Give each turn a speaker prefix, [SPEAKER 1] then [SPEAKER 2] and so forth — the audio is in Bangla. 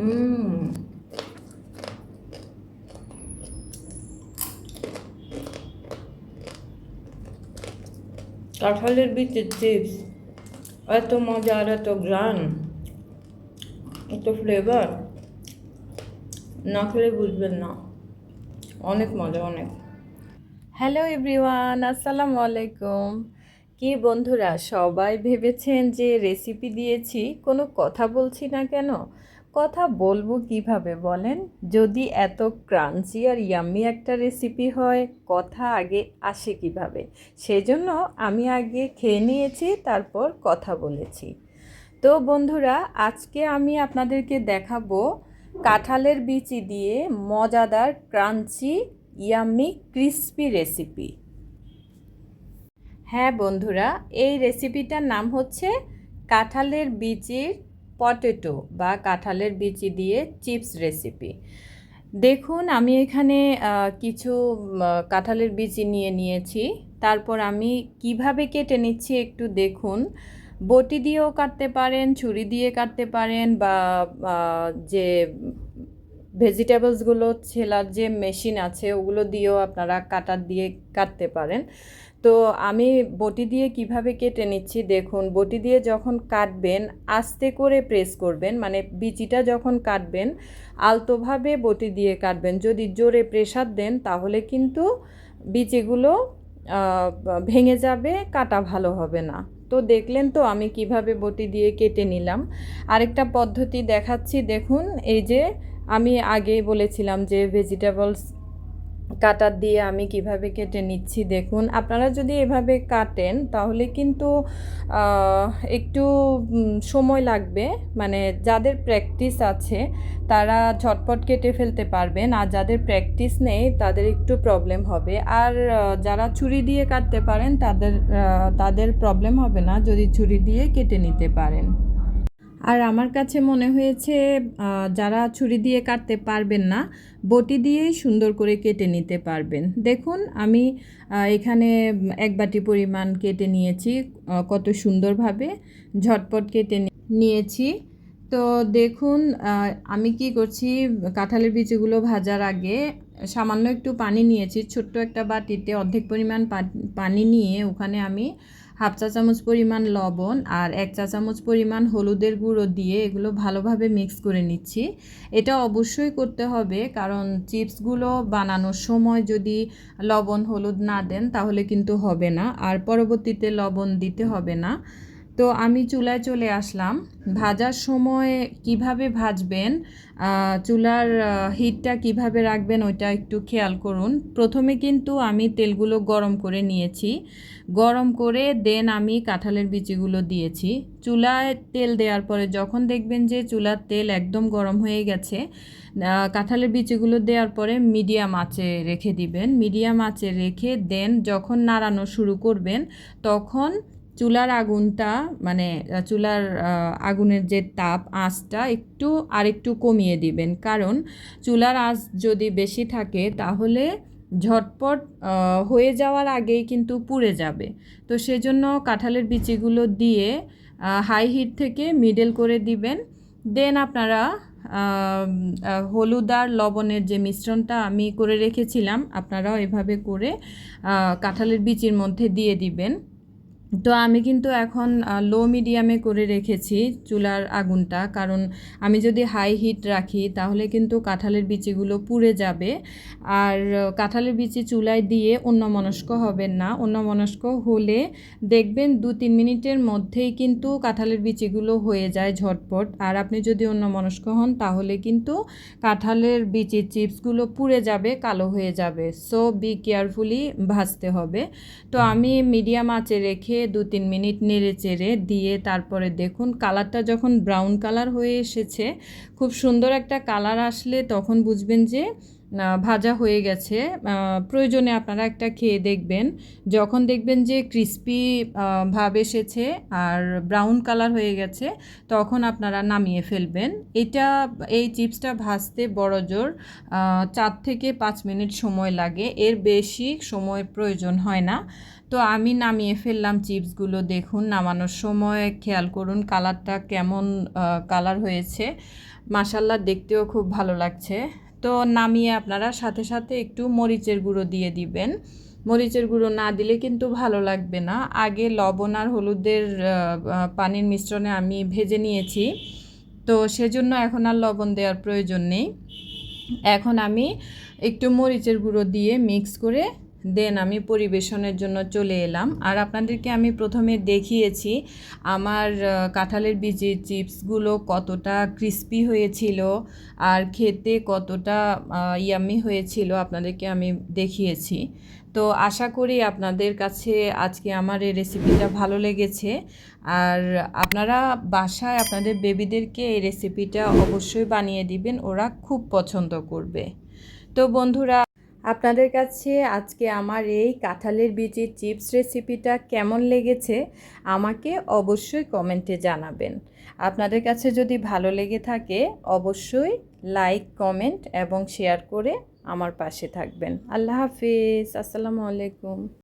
[SPEAKER 1] 음. কাঁঠালের বিচের চিপস এত মজা আর এত গ্রান এত ফ্লেভার না খেলে বুঝবেন না। অনেক মজা, অনেক। হ্যালো এভরিওয়ান আসসালামু আলাইকুম। কি বন্ধুরা, সবাই ভেবেছেন যে রেসিপি দিয়েছি, কোনো কথা বলছি না কেন? কথা বলব কীভাবে বলেন? যদি এত ক্রাঞ্চি আর ইয়াম্মি একটা রেসিপি হয়, কথা আগে আসে কীভাবে? সেজন্য আমি আগে খেয়ে নিয়েছি, তারপর কথা বলেছি। তো বন্ধুরা, আজকে আমি আপনাদেরকে দেখাবো কাঁঠালের বিচি দিয়ে মজাদার ক্রাঞ্চি ইয়াম্মি ক্রিস্পি রেসিপি হ্যাঁ বন্ধুরা, এই রেসিপিটার নাম হচ্ছে কাঁঠালের বিচির পটেটো বা কাঁঠালের বিচি দিয়ে চিপস রেসিপি। দেখুন, আমি এখানে কিছু কাঁঠালের বিচি নিয়ে নিয়েছি। তারপর আমি কীভাবে কেটে নিচ্ছি একটু দেখুন। বটি দিয়েও কাটতে পারেন, ছুরি দিয়ে কাটতে পারেন বা যে ভেজিটেবলসগুলো ছেলার যে মেশিন আছে, ওগুলো দিয়েও আপনারা কাটার দিয়ে কাটতে পারেন। তো আমি বটি দিয়ে কীভাবে কেটে নিচ্ছি দেখুন, বটি দিয়ে যখন কাটবেন, আস্তে করে প্রেস করবেন মানে বিচিটা যখন কাটবেন, আলতোভাবে বটি দিয়ে কাটবেন। যদি জোরে প্রেসার দেন, তাহলে কিন্তু বিচিগুলো ভেঙে যাবে, কাটা ভালো হবে না। তো দেখলেন তো আমি কীভাবে বটি দিয়ে কেটে নিলাম। আরেকটা পদ্ধতি দেখাচ্ছি, দেখুন, এই যে আমি আগেই বলেছিলাম যে ভেজিটেবলস কাটার দিয়ে আমি কীভাবে কেটে নিচ্ছি দেখুন। আপনারা যদি এভাবে কাটেন তাহলে কিন্তু একটু সময় লাগবে। মানে যাদের প্র্যাকটিস আছে তারা ঝটপট কেটে ফেলতে পারবেন। আর যাদের প্র্যাকটিস নেই তাদের একটু প্রবলেম হবে। আর যারা ছুরি দিয়ে কাটতে পারেন তাদের তাদের প্রবলেম হবে না যদি ছুরি দিয়ে কেটে নিতে পারেন। আর আমার কাছে মনে হয়েছে যারা ছুরি দিয়ে কাটতে পারবেন না, বটি দিয়েই সুন্দর করে কেটে নিতে পারবেন। দেখুন, আমি এখানে এক বাটি পরিমাণ কেটে নিয়েছি কত সুন্দরভাবে ঝটপট কেটে নিয়েছি। তো দেখুন আমি কি করছি, কাঁঠালের বিচিগুলো ভাজার আগে সামান্য একটু পানি নিয়েছি, ছোট্ট একটা বাটিতে অর্ধেক পরিমাণ পানি নিয়ে ওখানে আমি হাফ চা চামচ পরিমাণ লবণ আর এক চা চামচ পরিমাণ হলুদের গুঁড়ো দিয়ে এগুলো ভালোভাবে মিক্স করে নিচ্ছি। এটা অবশ্যই করতে হবে কারণ চিপসগুলো বানানোর সময় যদি লবণ হলুদ না দেন তাহলে কিন্তু হবে না আর পরবর্তীতে লবণ দিতে হবে না। তো আমি চুলায় চলে আসলাম। ভাজার সময় কীভাবে ভাজবেন চুলার হিটটা কীভাবে রাখবেন ওইটা একটু খেয়াল করুন। প্রথমে কিন্তু আমি তেলগুলো গরম করে নিয়েছি। গরম করে দেন আমি কাঁঠালের বিচিগুলো দিয়েছি। চুলায় তেল দেওয়ার পরে যখন দেখবেন যে চুলার তেল একদম গরম হয়ে গেছে কাঁঠালের বিচিগুলো দেওয়ার পরে মিডিয়াম আঁচে রেখে দিবেন। মিডিয়াম আঁচে রেখে দেন যখন নাড়ানো শুরু করবেন, তখন চুলার আগুনটা মানে চুলার আগুনের যে তাপ, আঁচটা একটু, আরেকটু কমিয়ে দিবেন। কারণ চুলার আঁচ যদি বেশি থাকে, তাহলে ঝটপট হয়ে যাওয়ার আগেই কিন্তু পুড়ে যাবে। তো সেজন্য কাঁঠালের বিচিগুলো দিয়ে হাই হিট থেকে মিডল করে দিবেন। দেন আপনারা হলুদ আর লবণের যে মিশ্রণটা আমি করে রেখেছিলাম, আপনারাও এভাবে করে কাঁঠালের বিচির মধ্যে দিয়ে দিবেন। তো আমি কিন্তু এখন লো মিডিয়ামে করে রেখেছি চুলার আগুনটা। কারণ আমি যদি হাই হিট রাখি, তাহলে কিন্তু কাঁঠালের বিচিগুলো পুড়ে যাবে। আর কাঁঠালের বিচি চুলায় দিয়ে অন্যমনস্ক হবেন না। অন্যমনস্ক হলে দেখবেন দু তিন মিনিটের মধ্যেই কিন্তু কাঁঠালের বিচিগুলো হয়ে যায় ঝটপট। আর আপনি যদি অন্যমনস্ক হন, তাহলে কিন্তু কাঁঠালের বিচির চিপসগুলো পুড়ে যাবে, কালো হয়ে যাবে। সো বি কেয়ারফুলি ভাজতে হবে। তো আমি মিডিয়াম আঁচে রেখে দু তিন মিনিট নেড়ে চেড়ে দিয়ে তারপরে দেখুন কালারটা যখন ব্রাউন কালার হয়ে এসেছে, খুব সুন্দর একটা কালার আসলে তখন বুঝবেন যে ভাজা হয়ে গেছে। প্রয়োজনে আপনারা একটা খেয়ে দেখবেন। যখন দেখবেন যে ক্রিস্পি ভাব এসেছে আর ব্রাউন কালার হয়ে গেছে, তখন আপনারা নামিয়ে ফেলবেন। এটা, এই চিপসটা ভাজতে বড় জোর চার থেকে পাঁচ মিনিট সময় লাগে। এর বেশি সময় প্রয়োজন হয় না। তো আমি নামিয়ে ফেললাম চিপসগুলো দেখুন, নামানোর সময় খেয়াল করুন কালারটা কেমন কালার হয়েছে। মাসাল্লা দেখতেও খুব ভালো লাগছে। তো নামিয়ে আপনারা সাথে সাথে একটু মরিচের গুঁড়ো দিয়ে দিবেন। মরিচের গুঁড়ো না দিলে কিন্তু ভালো লাগবে না। আগে লবণ আর হলুদের পানির মিশ্রণে আমি ভেজে নিয়েছি। তো সেজন্য এখন আর লবণ দেওয়ার প্রয়োজন নেই। এখন আমি একটু মরিচের গুঁড়ো দিয়ে মিক্স করে দেন আমি পরিবেশনের জন্য চলে এলাম। আর আপনাদেরকে আমি প্রথমে দেখিয়েছি আমার কাঁঠালের বীজের চিপসগুলো কতটা ক্রিস্পি হয়েছিল আর খেতে কতটা ইয়ামি হয়েছিল আপনাদেরকে আমি দেখিয়েছি। তো আশা করি আপনাদের কাছে আজকে আমার এই রেসিপিটা ভালো লেগেছে। আর আপনারা বাসায় আপনাদের বেবিদেরকে এই রেসিপিটা অবশ্যই বানিয়ে দিবেন, ওরা খুব পছন্দ করবে। তো বন্ধুরা আপনাদের কাছে আজকে আমার এই কাঁঠালের বীজের চিপস রেসিপিটা কেমন লেগেছে আমাকে অবশ্যই কমেন্টে জানাবেন। আপনাদের কাছে যদি ভালো লেগে থাকে অবশ্যই লাইক, কমেন্ট এবং শেয়ার করে আমার পাশে থাকবেন। আল্লাহ হাফিজ, আসসালামু আলাইকুম।